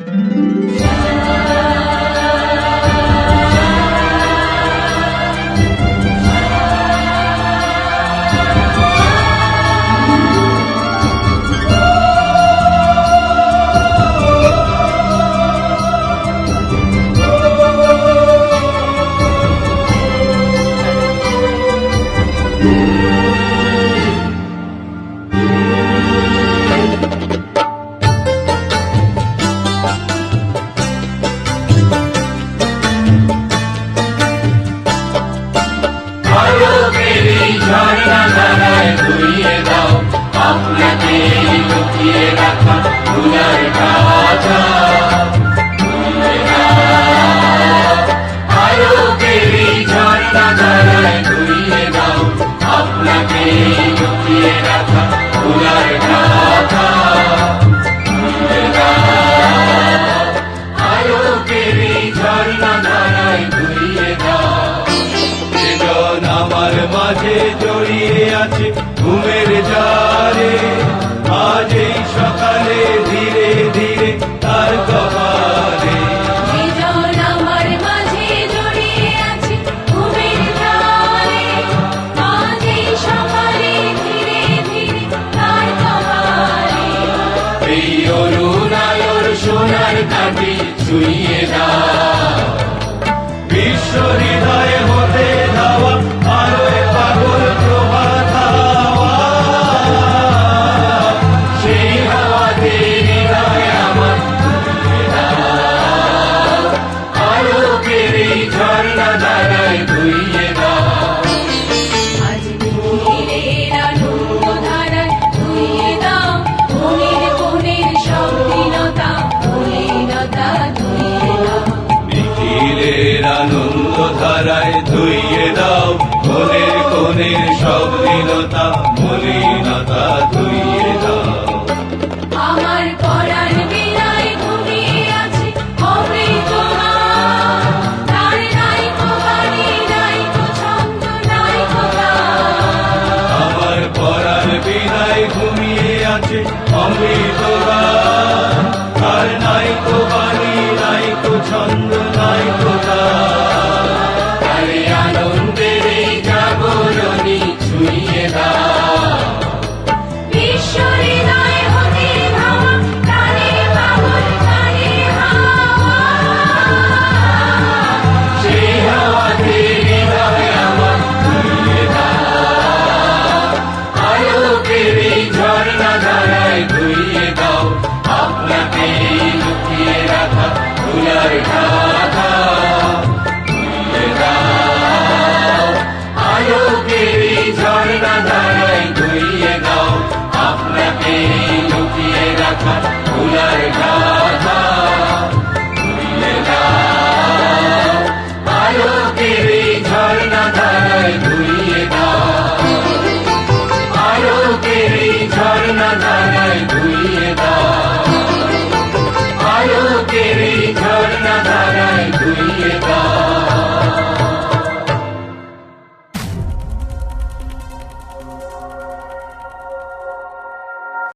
Música সৃজন আমার মাঝে জড়িয়ে আছে ঘুমের জারে আজ এই সকালে ধীরে ধীরে তার কপালে সৃজন আমার মাঝে জড়িয়ে আছে ঘুমের জালে। আজ এই সকালে ধীরে ধীরে তার কপালে। এই অরুণায়র সোনার কাটি ছুঁয়ে দাও। বিশ্ব হৃদয়ে ধুইয়ে দাও মনের কোণের সব দীনতা মলিনতা ধুইয়ে দাও আমার পরাণ বেলায় ঘুমিয়ে আছে অমৃত গান। তার নাই কো বাণী, নাই কো ছন্দ, নাই কো। আমার ঘুমিয়ে আছে অমৃত গান। আর নাই তো নাই তো ছন্দ তো। আরে